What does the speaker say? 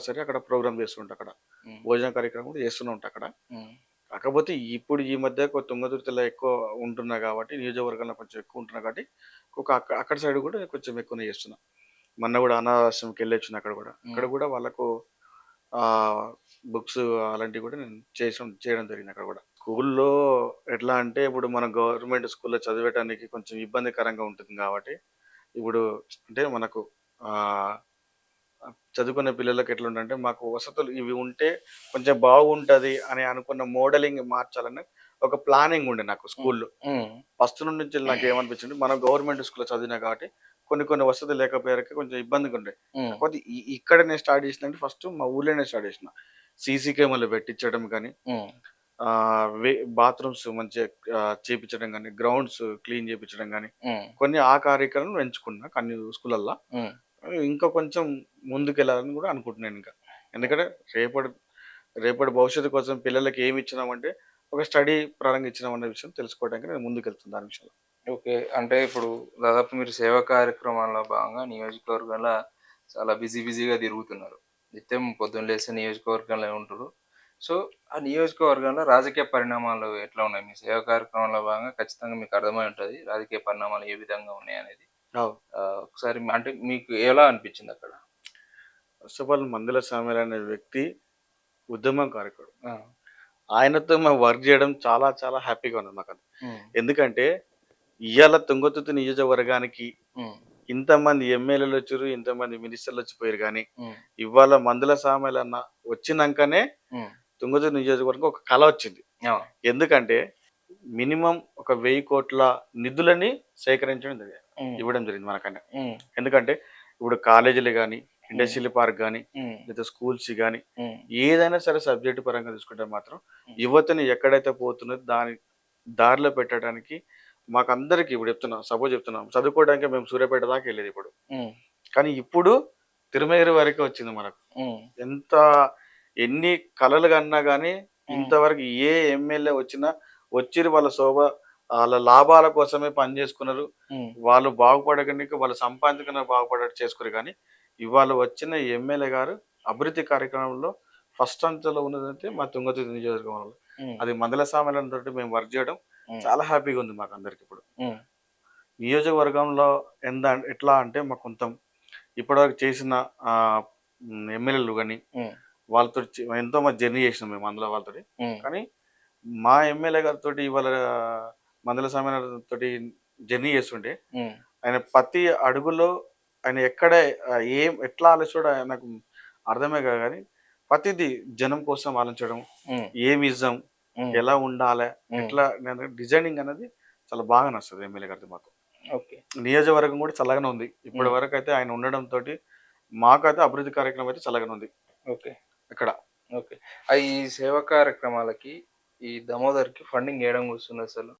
Compulsory అక్కడ programme చేస్తుంటా అక్కడ. భోజన కార్యక్రమం కూడా చేస్తూనే ఉంటా అక్కడ. కాకపోతే ఇప్పుడు ఈ మధ్య తుంగతుర్తిలో ఎక్కువ ఉంటున్నా కాబట్టి నియోజకవర్గంలో కొంచెం ఎక్కువ ఉంటున్నా కాబట్టి ఒక అక్క- అక్కడ సైడ్ కూడా కొంచెం ఎక్కువనే చేస్తున్నా. మొన్న కూడా అనాథాశ్రమంకి వెళ్ళి వచ్చిన అక్కడ కూడా. అక్కడ కూడా వాళ్ళకు ఆ బుక్స్ అలాంటివి కూడా నేను చేసడం చేయడం జరిగింది అక్కడ కూడా. స్కూల్లో ఎట్లా అంటే ఇప్పుడు మనం గవర్నమెంట్ స్కూల్లో చదివేటానికి కొంచెం ఇబ్బందికరంగా ఉంటుంది కాబట్టి ఇప్పుడు అంటే మనకు ఆ చదువుకునే పిల్లలకి ఎట్లా ఉందంటే మాకు వసతులు ఇవి ఉంటే కొంచెం బాగుంటది అని అనుకున్న మోడలింగ్ మార్చాలని ఒక ప్లానింగ్ ఉండే నాకు స్కూల్లో. ఫస్ట్ నుంచి నాకు ఏమనిపించింది మనం గవర్నమెంట్ స్కూల్లో చదివినా కాబట్టి కొన్ని కొన్ని వసతులు లేకపోయాక కొంచెం ఇబ్బందిగా ఉండే. కాకపోతే ఇక్కడ నేను స్టార్ట్ చేసిన ఫస్ట్ మా ఊళ్ళోనే స్టార్ట్ చేసిన. సీసీ కెమెరాలు పెట్టించడం కానీ బాత్రూమ్స్ మంచిగా చేపించడం కానీ గ్రౌండ్స్ క్లీన్ చేపించడం కానీ కొన్ని ఆ కార్యక్రమం ఎంచుకున్నా కొన్ని స్కూళ్ళల్లో ఇంకా కొంచెం ముందుకెళ్ళాలని కూడా అనుకుంటున్నాను ఇంకా. ఎందుకంటే రేపటి రేపటి భవిష్యత్తు కోసం పిల్లలకి ఏమి ఇచ్చినామంటే ఒక స్టడీ పరంగా ఇచ్చినాం అనే విషయం తెలుసుకోవడానికి నేను ముందుకెళ్తున్నాను దాని విషయంలో. ఓకే. అంటే ఇప్పుడు దాదాపు మీరు సేవా కార్యక్రమాల్లో భాగంగా నియోజకవర్గంలో చాలా బిజీ బిజీగా తిరుగుతున్నారు. నిత్యం పొద్దున్న లేస్తే నియోజకవర్గంలో ఉంటారు సో ఆ నియోజకవర్గంలో రాజకీయ పరిణామాలు ఎట్లా ఉన్నాయి? మీ సేవా కార్యక్రమంలో భాగంగా ఖచ్చితంగా మీకు అర్థమై ఉంటుంది. రాజకీయ పరిణామాలు ఏ విధంగా ఉన్నాయి అనేది. ఒకసారి అంటే మీకు ఎలా అనిపించింది అక్కడ? ఫస్ట్ ఆఫ్ ఆల్ మందుల సామెల్ అనే వ్యక్తి ఉద్యమకారకుడు ఆయనతో మేము వర్క్ చేయడం చాలా చాలా హ్యాపీగా ఉంది మాకు ఎందుకంటే ఇవాళ తుంగతుర్తి నియోజకవర్గానికి ఇంతమంది ఎమ్మెల్యేలు వచ్చారు ఇంతమంది మినిస్టర్లు వచ్చిపోయారు కానీ ఇవాళ మందుల సామెల్ అన్న వచ్చినాకనే తుంగతుర్తి నియోజకవర్గం ఒక కళ వచ్చింది. ఎందుకంటే మినిమం ఒక వెయ్యి కోట్ల నిధులని సేకరించడం జరిగింది. ఇవ్వడం జరిగింది మనకన్నా ఎందుకంటే ఇప్పుడు కాలేజీలు కానీ ఇండస్ట్రియల్ పార్క్ కానీ లేదా స్కూల్స్ కానీ ఏదైనా సరే సబ్జెక్ట్ పరంగా తీసుకుంటే మాత్రం యువతని ఎక్కడైతే పోతున్నదో దాని దారిలో పెట్టడానికి మాకందరికి ఇప్పుడు చెప్తున్నాం సపోజ్ చెప్తున్నాం చదువుకోవడానికి మేము సూర్యాపేట దాకా వెళ్ళేది ఇప్పుడు. కానీ ఇప్పుడు తిరుమేరు వరకే వచ్చింది మనకు. ఎంత ఎన్ని కళలు కన్నా కానీ ఇంతవరకు ఏ ఎమ్మెల్యే వచ్చినా వచ్చి వాళ్ళ శోభ వాళ్ళ లాభాల కోసమే పని చేసుకున్నారు. వాళ్ళు బాగుపడడానికి వాళ్ళు సంపాదించుకున్న బాగుపడేట్టు చేసుకున్నారు కానీ ఇవాళ వచ్చిన ఎమ్మెల్యే గారు అభివృద్ధి కార్యక్రమంలో ఫస్ట్ అంచెలో ఉన్నదంటే మా తుంగతుర్తి నియోజకవర్గంలో అది మందల సామెలతో మేము వర్క్ చేయడం చాలా హ్యాపీగా ఉంది మాకు అందరికి ఇప్పుడు. నియోజకవర్గంలో ఎంత ఎట్లా అంటే మాకు కొంత ఇప్పటివరకు చేసిన ఎమ్మెల్యేలు కానీ వాళ్ళతో ఎంతో మంది జర్నీ చేసినాం మేము అందులో వాళ్ళతో కానీ మా ఎమ్మెల్యే గారితో ఇవాళ మందల సామెల తోటి జర్నీ చేస్తుంటే ఆయన ప్రతి అడుగులో ఆయన ఎక్కడ ఏం ఎట్లా ఆలోచించడం నాకు అర్థమే కాదు కానీ ప్రతిదీ జనం కోసం ఆలోచించడం ఏమి ఉమ్, ఎలా ఉండాలి ఎట్లా డిజైనింగ్ అనేది చాలా బాగా నచ్చుతుంది ఎమ్మెల్యే గారితో మాకు. ఓకే. నియోజకవర్గం కూడా చల్లగానే ఉంది. ఇప్పటి. వరకు అయితే ఆయన ఉండడం తోటి మాకైతే అభివృద్ధి కార్యక్రమం అయితే చల్లగానే ఉంది. ఓకే. ఇక్కడ. ఓకే. ఈ సేవా కార్యక్రమాలకి ఈ దామోదర్కి ఫండింగ్ వేయడం కూర్చుంది అసలు?